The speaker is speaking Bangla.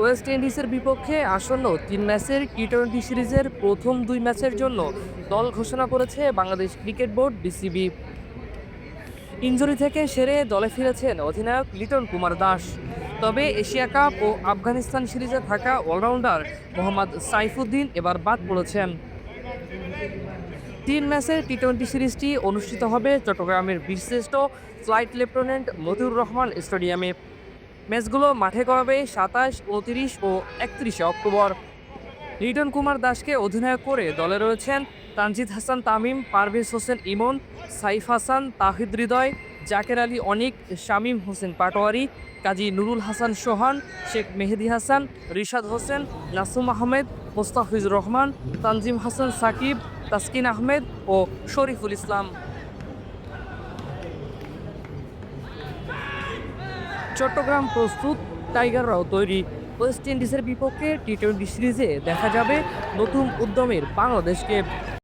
ওয়েস্ট ইন্ডিজের বিপক্ষে আসন্ন তিন ম্যাচের টি টোয়েন্টি সিরিজের প্রথম দুই ম্যাচের জন্য দল ঘোষণা করেছে Bangladesh cricket board BCB injury থেকে সেরে দলে ফিরেছেন অধিনায়ক লিটন কুমার দাস। তবে এশিয়া কাপ ও আফগানিস্তান সিরিজে থাকা অলরাউন্ডার মোহাম্মদ সাইফুদ্দিন এবার বাদ পড়েছেন। তিন ম্যাচের টি টোয়েন্টি সিরিজটি অনুষ্ঠিত হবে চট্টগ্রামের বীরশ্রেষ্ঠ ফ্লাইট লেফটেন্যান্ট মতিউর রহমান স্টেডিয়ামে। ম্যাচগুলো মাঠে করাবে সাতাশ, উনতিরিশ ও একত্রিশে অক্টোবর। লিটন কুমার দাসকে অধিনায়ক করে দলে রয়েছেন তানজিদ হাসান, তামিম, পারভেজ হোসেন, ইমন, সাইফ হাসান, তাহিদ হৃদয়, জাকের আলী অনিক, শামীম হোসেন পাটোয়ারি, কাজী নুরুল হাসান সোহান, শেখ মেহেদি হাসান, রিশাদ হোসেন, নাসুম আহমেদ, মোস্তাফিজুর রহমান, তানজিম হাসান সাকিব, তাসকিন আহমেদ ও শরীফুল ইসলাম। চট্টগ্রাম প্রস্তুত টাইগাররাও তৈরি। ওয়েস্ট ইন্ডিজের বিপক্ষে টি টোয়েন্টি সিরিজে দেখা যাবে নতুন উদ্যমের বাংলাদেশকে।